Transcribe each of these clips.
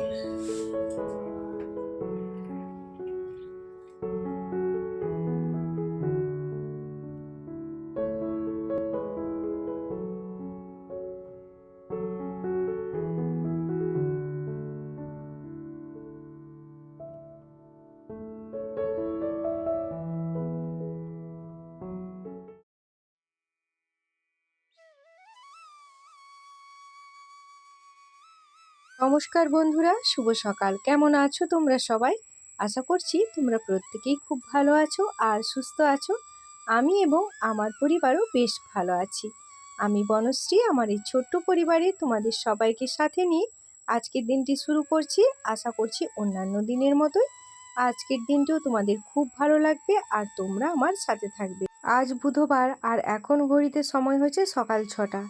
嗯。নমস্কার বন্ধুরা, শুভ সকাল। কেমন আছো তোমরা সবাই? আশা করছি তোমরা প্রত্যেকেই খুব ভালো আছো আর সুস্থ আছো। আমি এবং আমার পরিবারও বেশ ভালো আছি। আমি বনশ্রী, আমার এই ছোট্ট পরিবারে তোমাদের সবাইকে সাথে নিয়ে আজকের দিনটি শুরু করছি। আশা করছি অন্যান্য দিনের মতোই আজকের দিনটিও তোমাদের খুব ভালো লাগবে আর তোমরা আমার সাথে থাকবে। আজ বুধবার আর এখন ঘড়িতে সময় হয়েছে সকাল ছটা।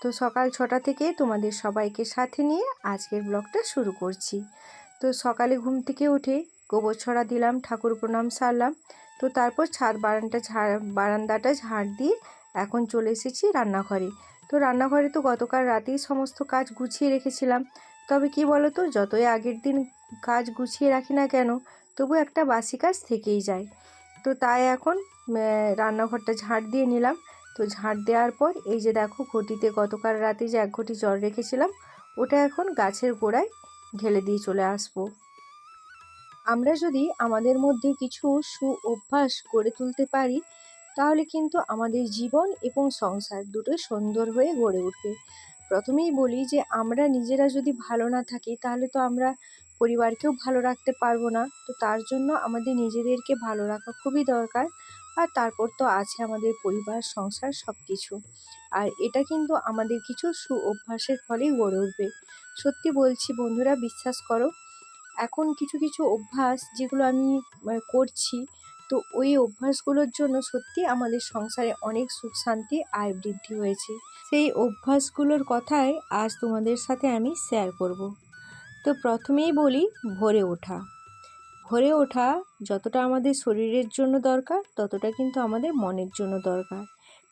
তো সকাল ছটা থেকে তোমাদের সবাইকে সাথে নিয়ে আজকের ব্লগটা শুরু করছি। তো সকালে ঘুম থেকে উঠে গোবর ছড়া দিলাম, ঠাকুর প্রণাম সারলাম। তো তারপর ছাদ বারান্ডা ঝাড় বারান্দাটা ঝাড় দিয়ে এখন চলে এসেছি রান্নাঘরে। তো রান্নাঘরে তো গতকাল রাতেই সমস্ত কাজ গুছিয়ে রেখেছিলাম। তবে কি বলো তো যতই আগের দিন কাজ গুছিয়ে রাখি না কেন, তবু একটা বাসি কাজ থেকেই যায়। তো তাই এখন রান্নাঘরটা ঝাড় দিয়ে নিলাম। তো ঝাঁট দেওয়ার পর এই যে দেখো ঘটিতে গতকাল রাতে যে এক ঘটি জল রেখেছিলাম, ওটা এখন গাছের গোড়ায় ঢেলে দিয়ে চলে আসব। আমরা যদি আমাদের মধ্যে কিছু সু অভ্যাস গড়ে তুলতে পারি, তাহলে কিন্তু আমাদের জীবন এবং সংসার দুটোই সুন্দর হয়ে গড়ে উঠবে। প্রথমেই বলি যে, আমরা নিজেরা যদি ভালো না থাকি, তাহলে তো আমরা পরিবারকেও ভালো রাখতে পারব না। তো তার জন্য আমাদের নিজেদেরকে ভালো রাখা খুবই দরকার। আর তারপর তো আছে আমাদের পরিবার, সংসার সব কিছু আর এটা কিন্তু আমাদের কিছু সু অভ্যাসের ফলেই গড়ে উঠবে। সত্যি বলছি বন্ধুরা, বিশ্বাস করো, এখন কিছু কিছু অভ্যাস যেগুলো আমি করছি, তো ওই অভ্যাসগুলোর জন্য সত্যি আমাদের সংসারে অনেক সুখ শান্তি, আয় বৃদ্ধি হয়েছে। সেই অভ্যাসগুলোর কথাই আজ তোমাদের সাথে আমি শেয়ার করব। তো প্রথমেই বলি, ভোরে ওঠা। ভরে ওঠা যতটা আমাদের শরীরের জন্য দরকার, ততটা কিন্তু আমাদের মনের জন্য দরকার।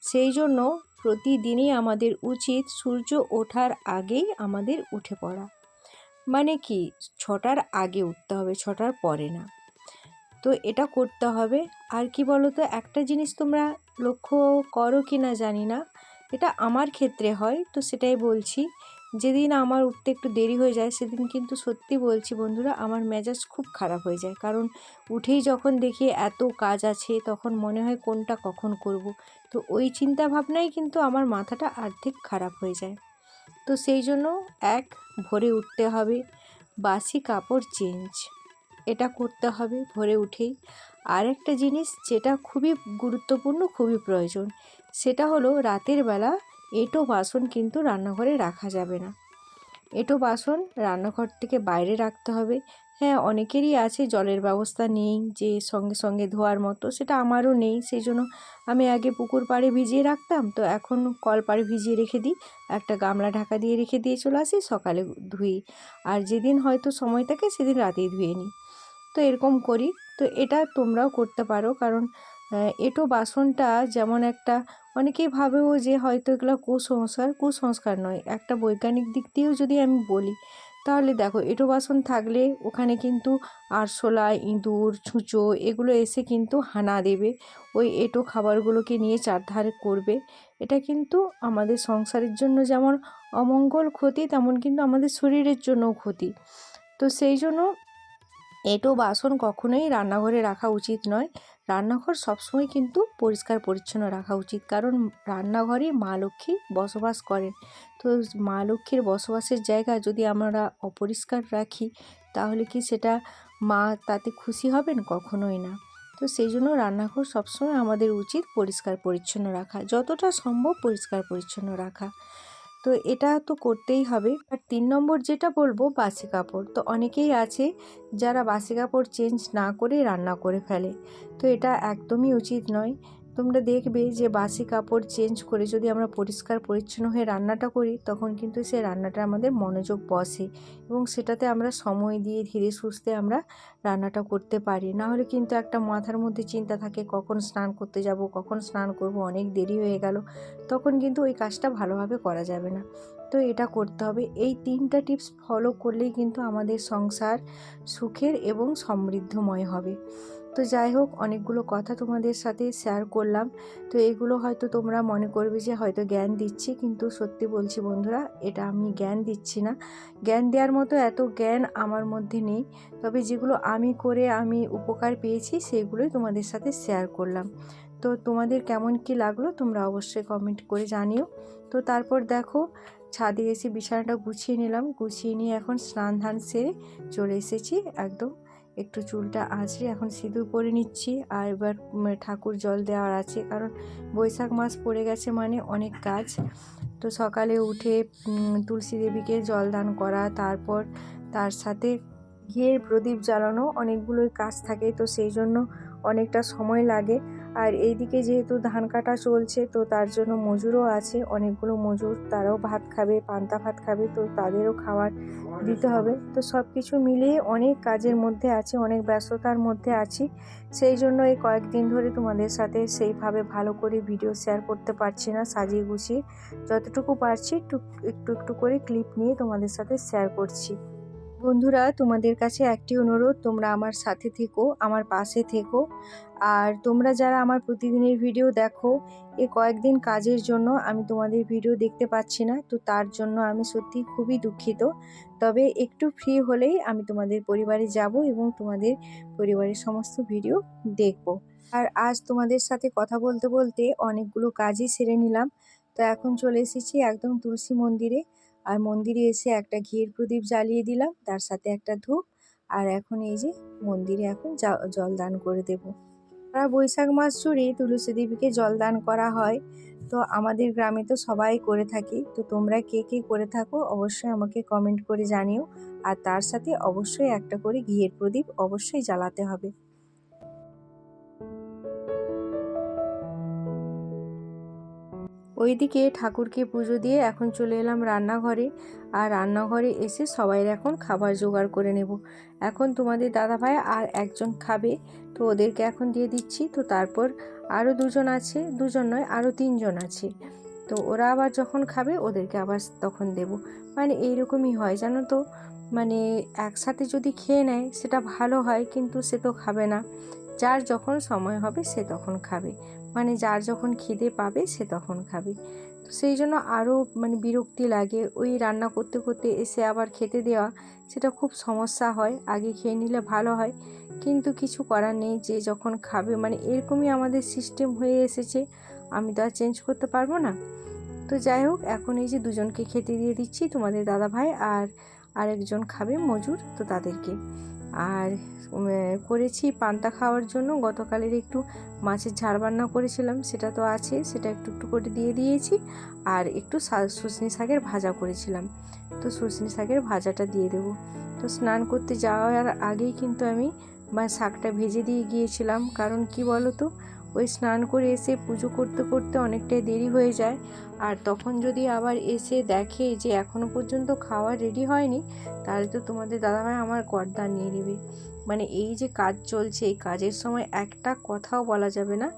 সেই জন্য প্রতিদিনই আমাদের উচিত সূর্য ওঠার আগেই আমাদের উঠে পড়া। মানে কি, ছটার আগে উঠতে হবে, ছটার পরে না। তো এটা করতে হবে। আর কি বলো তো একটা জিনিস তোমরা লক্ষ্য করো কি না জানি না। এটা আমার ক্ষেত্রে হয়, তো সেটাই বলছি। যেদিন আমার উঠতে একটু দেরি হয়ে যায়, সেদিন কিন্তু সত্যি বলছি বন্ধুরা, আমার মেজাজ খুব খারাপ হয়ে যায়। কারণ উঠেই যখন দেখি এত কাজ আছে, তখন মনে হয় কোনটা কখন করব। তো ওই চিন্তা ভাবনাই কিন্তু আমার মাথাটা আর্ধেক খারাপ হয়ে যায়। তো সেই জন্য এক, ভোরে উঠতে হবে, বাসি কাপড় চেঞ্জ, এটা করতে হবে ভোরে উঠেই। আর একটা জিনিস যেটা খুবই গুরুত্বপূর্ণ, খুবই প্রয়োজন, সেটা হলো রাতের বেলা এঁটো বাসন কিন্তু রান্নাঘরে রাখা যাবে না। এঁটো বাসন রান্নাঘর থেকে বাইরে রাখতে হবে। হ্যাঁ অনেকেরই আছে জলের ব্যবস্থা নেই, যে সঙ্গে সঙ্গে ধোয়ার মতো, সেটা আমারও নেই। সেই জন্য আমি আগে পুকুর পাড়ে ভিজিয়ে রাখতাম, তো এখন কল পাড়ে ভিজিয়ে রেখে দিই। একটা গামলা ঢাকা দিয়ে রেখে দিয়ে চলে আসি, সকালে ধুই। আর যেদিন হয়তো সময় থাকে, সেদিন রাতেই ধুয়ে নিই। তো এরকম করি। তো এটা তোমরাও করতে পারো, কারণ এটো বাসনটা যেমন একটা অনেকেই ভাবেও যে হয়তো এগুলো কুসংস্কার কুসংস্কার নয়। একটা বৈজ্ঞানিক দিক দিয়েও যদি আমি বলি, তাহলে দেখো, এটো বাসন থাকলে ওখানে কিন্তু আরশোলা, ইঁদুর, ছুঁচো এগুলো এসে কিন্তু হানা দেবে। ওই এটো খাবারগুলোকে নিয়ে চারধারে করবে। এটা কিন্তু আমাদের সংসারের জন্য যেমন অমঙ্গল ক্ষতি, তেমন কিন্তু আমাদের শরীরের জন্যও ক্ষতি। তো সেই জন্য এঁটো বাসন কখনোই রান্নাঘরে রাখা উচিত নয়। রান্নাঘর সবসময় কিন্তু পরিষ্কার পরিচ্ছন্ন রাখা উচিত। কারণ রান্নাঘরে মা লক্ষ্মী বসবাস করেন। তো মা লক্ষ্মীর বসবাসের জায়গা যদি আমরা অপরিষ্কার রাখি, তাহলে কি সেটা মা তাতে খুশি হবেন? কখনোই না। তো সেই জন্য রান্নাঘর সবসময় আমাদের উচিত পরিষ্কার পরিচ্ছন্ন রাখা। যতটা সম্ভব পরিষ্কার পরিচ্ছন্ন রাখা। তো এটা তো করতেই হবে। আর তিন নম্বর যেটা বলব, বাসি কাপড়। তো অনেকেই আছে যারা বাসি কাপড় চেঞ্জ না করে রান্না করে ফেলে। তো এটা একদমই উচিত নয়। তোমরা দেখবে যে বাসি কাপড় চেঞ্জ করে যদি আমরা পরিষ্কার পরিচ্ছন্ন হয়ে রান্নাটা করি, তখন কিন্তু সে রান্নাটা আমাদের মনোযোগ বসে এবং সেটাতে আমরা সময় দিয়ে ধীরে সুস্থে আমরা রান্নাটা করতে পারি। না হলে কিন্তু একটা মাথার মধ্যে চিন্তা থাকে, কখন স্নান করতে যাব, কখন স্নান করব, অনেক দেরি হয়ে গেল, তখন কিন্তু ওই কাজটা ভালোভাবে করা যাবে না। তো এটা করতে হবে। এই তিনটা টিপস ফলো করলেই কিন্তু আমাদের সংসার সুখের এবং সমৃদ্ধময় হবে। তো যাই হোক, অনেকগুলো কথা তোমাদের সাথে শেয়ার করলাম। তো এগুলো হয়তো তোমরা মনে করবে যে হয়তো জ্ঞান দিচ্ছি, কিন্তু সত্যি বলছি বন্ধুরা, এটা আমি জ্ঞান দিচ্ছি না। জ্ঞান দেওয়ার মতো এত জ্ঞান আমার মধ্যে নেই। তবে যেগুলো আমি করে আমি উপকার পেয়েছি, সেগুলোই তোমাদের সাথে শেয়ার করলাম। তো তোমাদের কেমন কি লাগল, তোমরা অবশ্যই কমেন্ট করে জানিও। তো তারপর দেখো, ছাদে এসে বিছানাটা গুছিয়ে নিলাম। গুছিয়ে নিয়ে এখন স্নান ধান সেরে চলে এসেছি, একদম একটু চুলটা আঁচড়ে এখন সিঁদুর পরে নিচ্ছি আর এবার ঠাকুর জল দেওয়ার আছে। কারণ বৈশাখ মাস পড়ে গেছে মানে অনেক কাজ। তো সকালে উঠে তুলসী দেবীকে জল দান করা, তারপর তার সাথে ঘিয়ের প্রদীপ জ্বালানো, অনেকগুলোই কাজ থাকে। তো সেই জন্য অনেকটা সময় লাগে। আর এইদিকে যেহেতু ধান কাটা চলছে, তো তার জন্য মজুরও আছে। অনেকগুলো মজুর তারাও ভাত খাবে, পান্তা ভাত খাবে, তো তাদেরও খাবার দিতে হবে। তো সব কিছু মিলিয়ে অনেক কাজের মধ্যে আছে, অনেক ব্যস্ততার মধ্যে আছি। সেই জন্য এই কয়েকদিন ধরে তোমাদের সাথে সেইভাবে ভালো করে ভিডিও শেয়ার করতে পারছি না, সাজিয়ে গুছিয়ে। যতটুকু পারছি, একটু একটু একটু করে ক্লিপ নিয়ে তোমাদের সাথে শেয়ার করছি। বন্ধুরা, তোমাদের কাছে একটি অনুরোধ, তোমরা আমার সাথে থেকো, আমার পাশে থেকো। আর তোমরা যারা আমার প্রতিদিনের ভিডিও দেখো, এ কয়েকদিন কাজের জন্য আমি তোমাদের ভিডিও দেখতে পাচ্ছি না, তো তার জন্য আমি সত্যি খুবই দুঃখিত। তবে একটু ফ্রি হলেই আমি তোমাদের পরিবারে যাব এবং তোমাদের পরিবারের সমস্ত ভিডিও দেখব। আর আজ তোমাদের সাথে কথা বলতে বলতে অনেকগুলো কাজই সেরে নিলাম। তো এখন চলে এসেছি একদম তুলসী মন্দিরে। আর মন্দিরে এসে একটা ঘিয়ের প্রদীপ জ্বালিয়ে দিলাম, তার সাথে একটা ধূপ, আর এখন এই যে মন্দিরে এখন জল দান করে দেব। সারা বৈশাখ মাস জুড়ে তুলসী দেবীকে জল দান করা হয়। তো আমাদের গ্রামে তো সবাই করে থাকি, তো তোমরা কে কে করে থাকো অবশ্যই আমাকে কমেন্ট করে জানিও। আর তার সাথে অবশ্যই একটা করে ঘিয়ের প্রদীপ অবশ্যই জ্বালাতে হবে। ওইদিকে ঠাকুরকে পুজো দিয়ে এখন চলে এলাম রান্নাঘরে। আর রান্নাঘরে এসে সবাই এখন খাবার জোগাড় করে নেব। এখন তোমাদের দাদাভাই আর একজন খাবে, তো ওদেরকে এখন দিয়ে দিচ্ছি। তো তারপর আরও দুজন আছে, দুজন নয়, আরও তিনজন আছে। তো ওরা আবার যখন খাবে, ওদেরকে আবার তখন দেব। মানে এইরকমই হয়, জানো তো? মানে একসাথে যদি খেয়ে নেয়, সেটা ভালো হয়, কিন্তু সে তো খাবে না। যার যখন সময় হবে, সে তখন খাবে। মানে যার যখন খিদে পাবে সে তখন খাবে। তো সেই জন্য আরও মানে বিরক্তি লাগে। ওই রান্না করতে করতে এসে আবার খেতে দেওয়া, সেটা খুব সমস্যা হয়। আগে খেয়ে নিলে ভালো হয়। কিন্তু কিছু করার নেই। যে যখন খাবে মানে এরকমই আমাদের সিস্টেম হয়ে এসেছে। আমি তো আর চেঞ্জ করতে পারব না। তো যাই হোক, এখন এই যে দুজনকে খেতে দিয়ে দিচ্ছি তোমাদের দাদা ভাই আর আরেকজন খাবে মজুর, তো তাদেরকে। আর করেছি পান্তা খাওয়ার জন্য। গতকালের একটু মাছের ঝাড় বান্না করেছিলাম, সেটা তো আছে, সেটা একটু একটু করে দিয়ে দিয়েছি। আর একটু সুসনি শাকের ভাজা করেছিলাম। তো সুসনি শাকের ভাজাটা দিয়ে দেব। তো স্নান করতে যাওয়ার আগেই কিন্তু আমি শাকটা ভেজে দিয়ে গিয়েছিলাম। কারণ কি বলো তো ওই স্নান করে এসে পুজো করতে করতে অনেকটাই দেরি হয়ে যায়। আর তখন যদি আবার এসে দেখে যে এখনও পর্যন্ত খাওয়া রেডি হয়নি, তাহলে তো তোমাদের দাদাভাই আমার গর্দান নিয়ে নেবে। মানে এই যে কাজ চলছে, এই কাজের সময় একটা কথাও বলা যাবে না।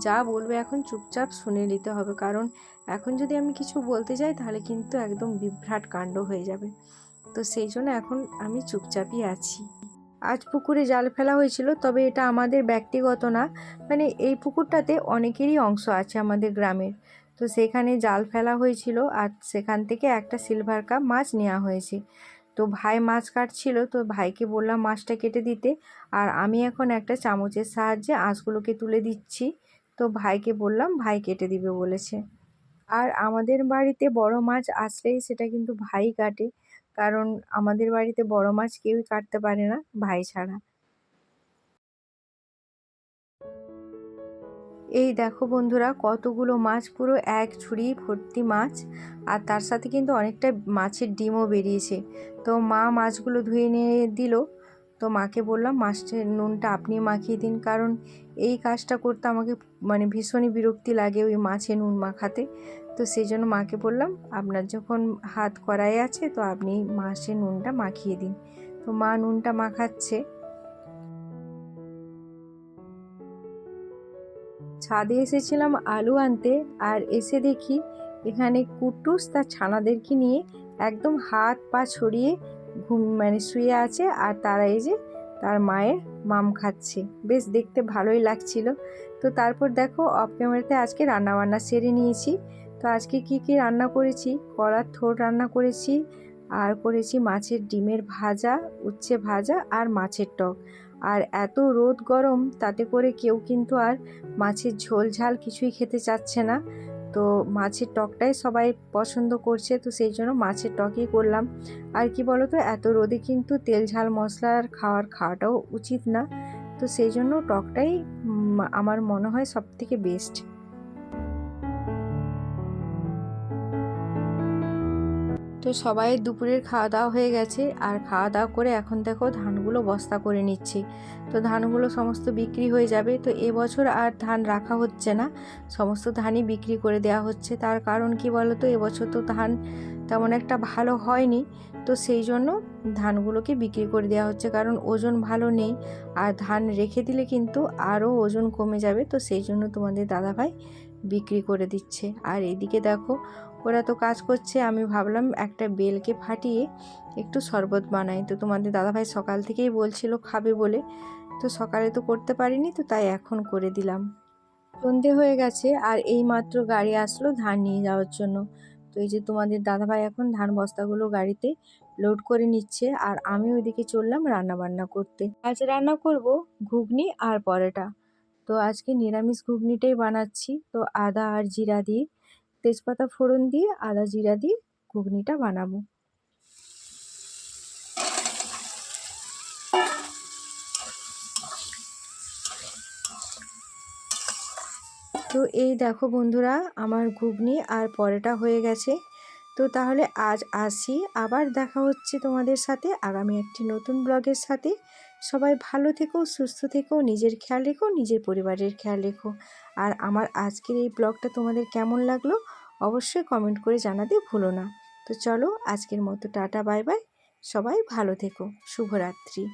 যা বলবে এখন চুপচাপ শুনে নিতে হবে। কারণ এখন যদি আমি কিছু বলতে যাই, তাহলে কিন্তু একদম বিভ্রাট কাণ্ড হয়ে যাবে। তো সেই জন্য এখন আমি চুপচাপই আছি। আজ পুকুরে জাল ফেলা হয়েছিল, তবে এটা আমাদের ব্যক্তিগত না। মানে এই পুকুরটাতে অনেকেরই অংশ আছে আমাদের গ্রামের। তো সেখানে জাল ফেলা হয়েছিল, আর সেখান থেকে একটা সিলভার কাপ মাছ নেওয়া হয়েছে। তো ভাই মাছ কাটছিল, তো ভাইকে বললাম মাছটা কেটে দিতে, আর আমি এখন একটা চামচের সাহায্যে আঁশগুলোকে তুলে দিচ্ছি। তো ভাইকে বললাম, ভাই কেটে দিবে, বলেছে। আর আমাদের বাড়িতে বড় মাছ আসলেই সেটা কিন্তু ভাই কাটে। কারণ আমাদের বাড়িতে বড় মাছ কেউই কাটতে পারে না, ভাই ছাড়া। এই দেখো বন্ধুরা, কতগুলো মাছ, পুরো এক ছুরি ভর্তি মাছ। আর তার সাথে কিন্তু অনেকটা মাছের ডিমও বেরিয়েছে। তো মা মাছগুলো ধুয়ে নিয়ে দিল তো মাকে বললাম মাছের নুনটা আপনি মাখিয়ে দিন, কারণ এই কাজটা করতে আমাকে মানে ভীষণই বিরক্তি লাগে ওই মাছে নুন মাখাতে। তো সেই জন্য মাকে বললাম, আপনার যখন হাত কড়াই আছে, তো আপনি মাছে নুনটা মাখিয়ে দিন। তো মা নুনটা মাখাচ্ছে। ছাদে এসেছিলাম আলু আনতে, আর এসে দেখি এখানে কুটুস তার ছানাদেরকে নিয়ে একদম হাত পা ছড়িয়ে ঘুম মানে শুয়ে আছে আর তারা এই যে তার মায়ের মাম খাচ্ছে। বেশ দেখতে ভালোই লাগছিল। তো তারপর দেখো অফ ক্যামেরাতে আজকে রান্নাবান্না সেরে নিয়েছি। তো আজকে কি কি রান্না করেছি? কলার থোর রান্না করেছি, আর করেছি মাছের ডিমের ভাজা, উচ্ছে ভাজা আর মাছের টক। আর এত রোদ গরম, তাতে করে কেউ কিন্তু আর মাছের ঝোল ঝাল কিছুই খেতে চাচ্ছে না। তো মাছের টকটাই সবাই পছন্দ করছে, তো সেই জন্য মাছের টকই করলাম। আর কি বলো তো এত রোদে কিন্তু তেল ঝাল মশলার খাওয়ার খাওয়াটাও উচিত না। তো সেই জন্য টকটাই আমার মনে হয় সব থেকে বেস্ট তো সবাই দুপুরের খাওয়া দাওয়া হয়ে গেছে। আর খাওয়া দাওয়া করে এখন দেখো ধানগুলো বস্তা করে নিচ্ছি। তো ধানগুলো সমস্ত বিক্রি হয়ে যাবে। তো এবছর আর ধান রাখা হচ্ছে না। সমস্ত ধানই বিক্রি করে দেওয়া হচ্ছে। তার কারণ কি বলো তো এবছর তো ধান তেমন একটা ভালো হয়নি। তো সেই জন্য ধানগুলোকে বিক্রি করে দেওয়া হচ্ছে। কারণ ওজন ভালো নেই। আর ধান রেখে দিলে কিন্তু আরও ওজন কমে যাবে। তো সেই জন্য তোমাদের দাদাভাই বিক্রি করে দিচ্ছে। আর এদিকে দেখো ওরা তো কাজ করছে, আমি ভাবলাম একটা বেলকে ফাটিয়ে একটু শরবত বানাই। তো তোমাদের দাদাভাই সকাল থেকেই বলছিল খাবে বলে। তো সকালে তো করতে পারিনি, তো তাই এখন করে দিলাম। সন্ধে হয়ে গেছে আর এই মাত্র গাড়ি আসলো ধান নিয়ে যাওয়ার জন্য। তো এই যে তোমাদের দাদাভাই এখন ধান বস্তাগুলো গাড়িতে লোড করে নিচ্ছে আর আমি ওইদিকে চললাম রান্না বান্না করতে। আজ রান্না করব ঘুগনি আর পরোটা। তো আজকে নিরামিষ ঘুগনিটাই বানাচ্ছি। তো আদা আর জিরা দিয়ে তেজপাতা ফোড়ন দিয়ে, আদা জিরা দিয়ে ঘুগনিটা বানাবো। তো এই দেখো বন্ধুরা, আমার ঘুগনি আর পরোটা হয়ে গেছে। তো তাহলে আজ আসি। আবার দেখা হচ্ছে তোমাদের সাথে। আগামী একটি নতুন ব্লগের সাথে। সবাই ভালো থেকো, সুস্থ থেকো, নিজের খেয়াল রেখো, নিজের পরিবারের খেয়াল রেখো। আর আমার আজকের এই ব্লগটা তোমাদের কেমন লাগল অবশ্যই কমেন্ট করে জানাতে ভুলো না। তো চলো আজকের মতো টাটা, বাই বাই। সবাই ভালো থেকো। শুভরাত্রি।